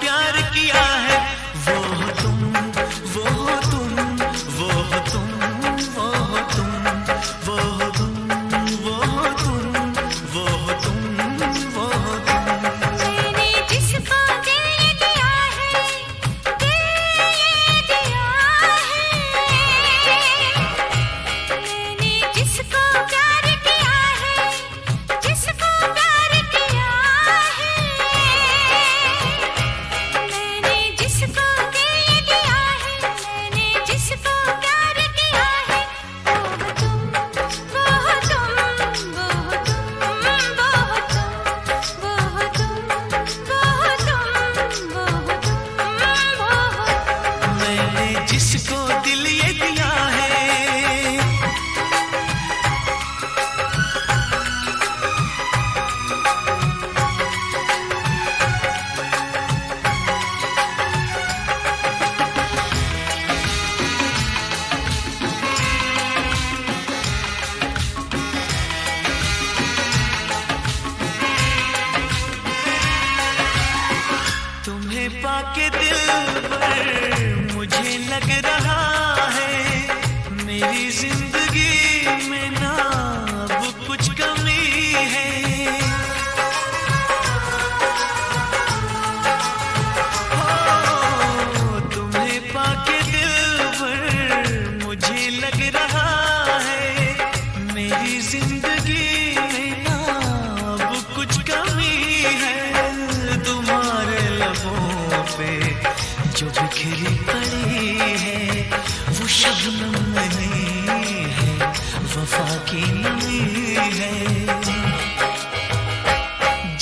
प्यार किया है।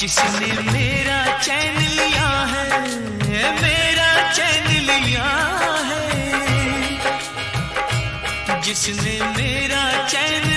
जिसने मेरा चैन लिया है मेरा चैन लिया है। जिसने मेरा चैन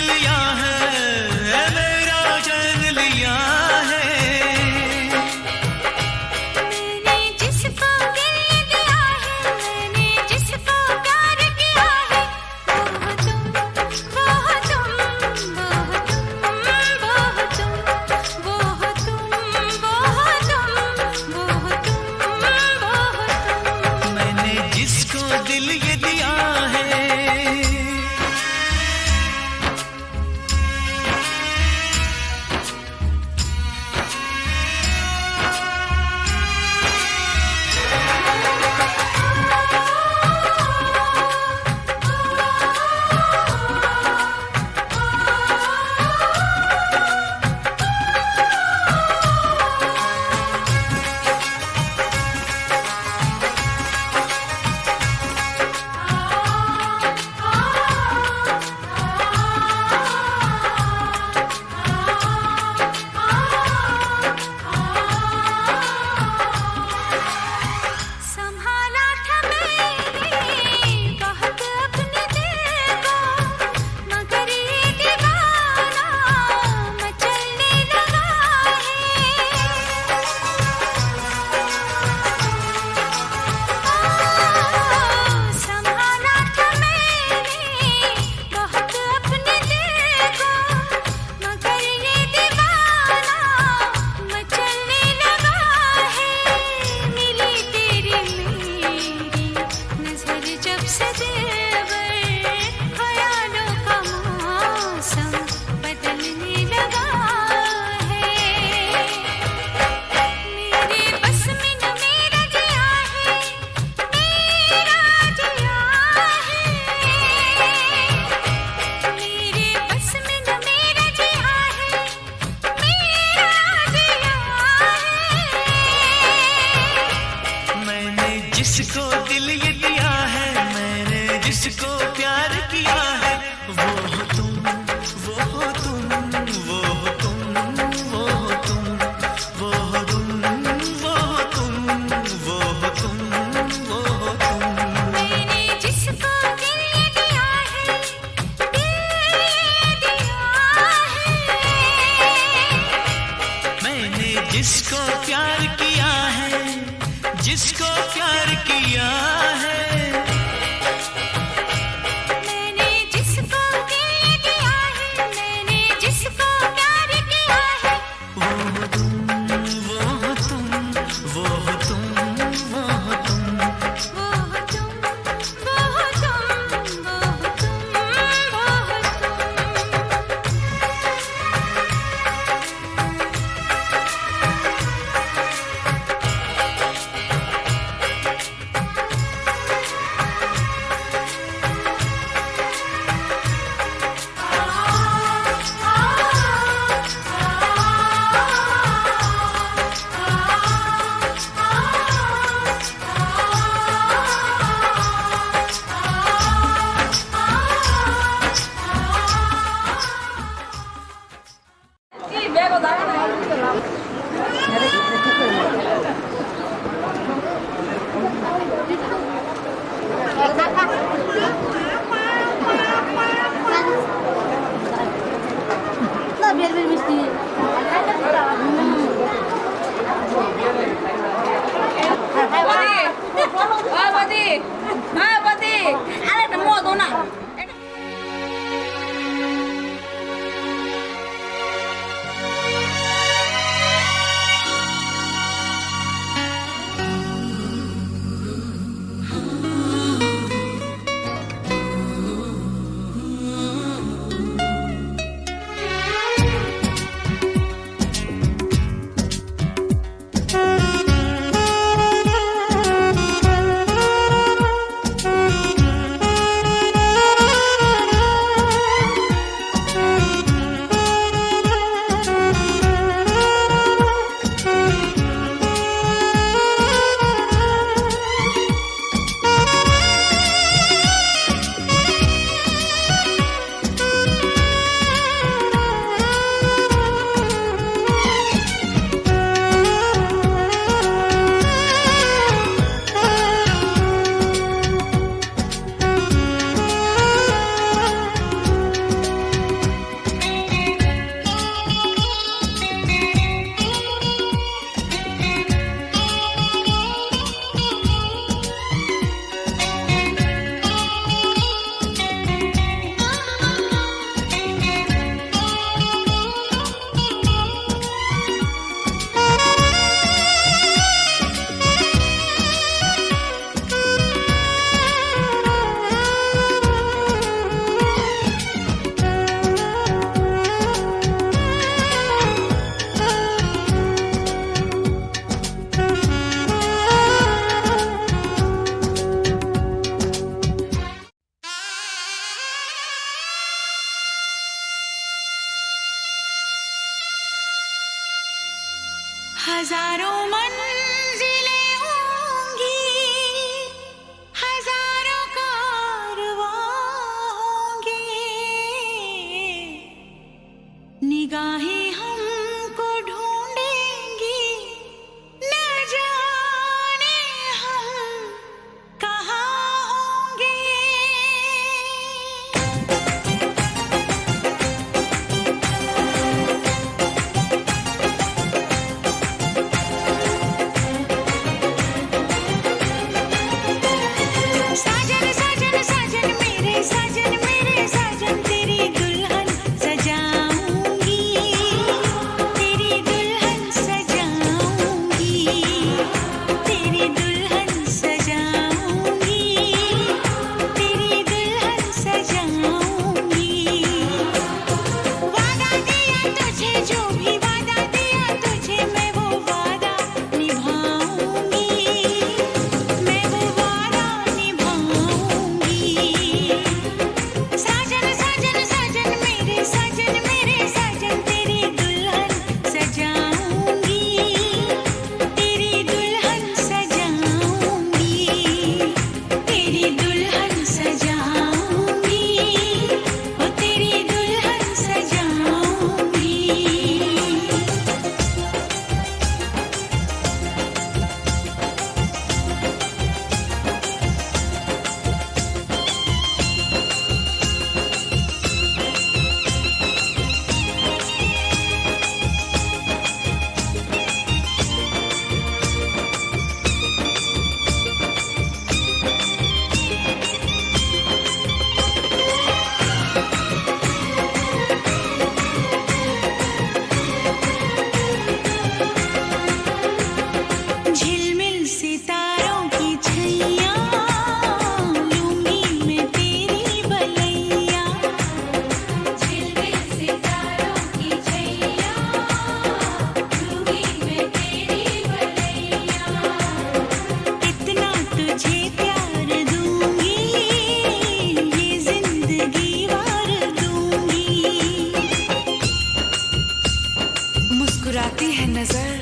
मुस्कुराती है नज़र।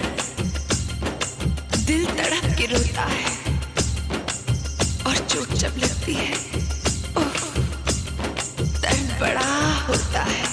दिल तड़प के रोता है और चोट जब लगती है। ओ, तन बड़ा होता है।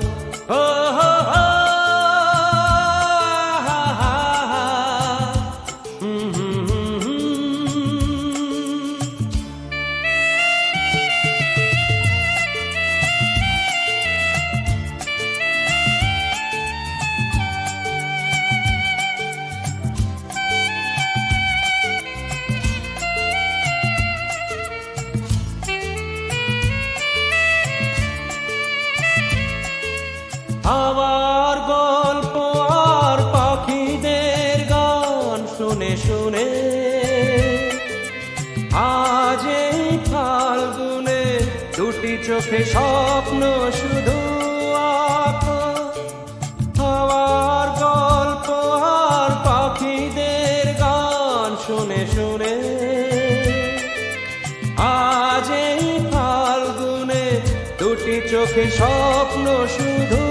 চোখে স্বপ্ন শুধু আবার গল্প আর পাখিদের গান শুনে শুনে আজ এই ফাল্গুনে দুটি চোখে স্বপ্ন শুধু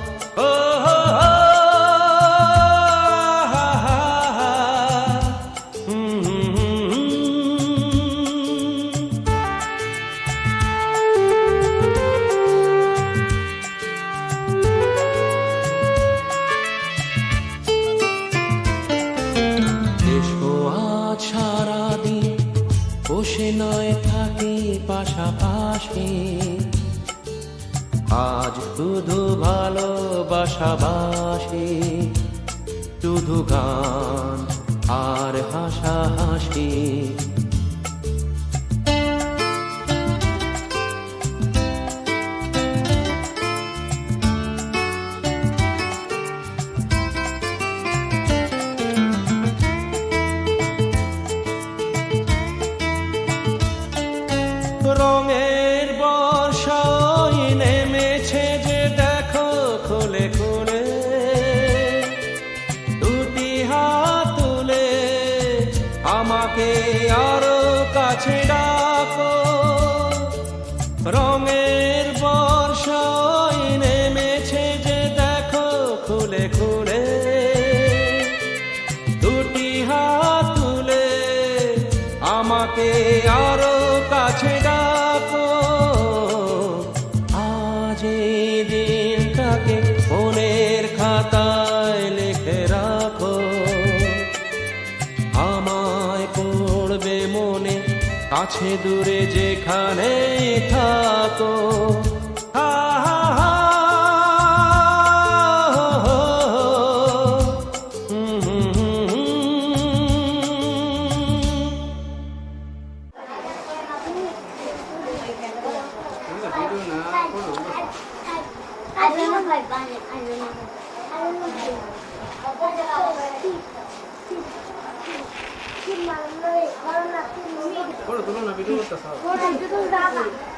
আজ শুধু ভালোবাসাবাসি শুধু গান আর হাসাহাসি। রঙের কাছে দূরে যেখানে থাকো don't know. Corona corona corona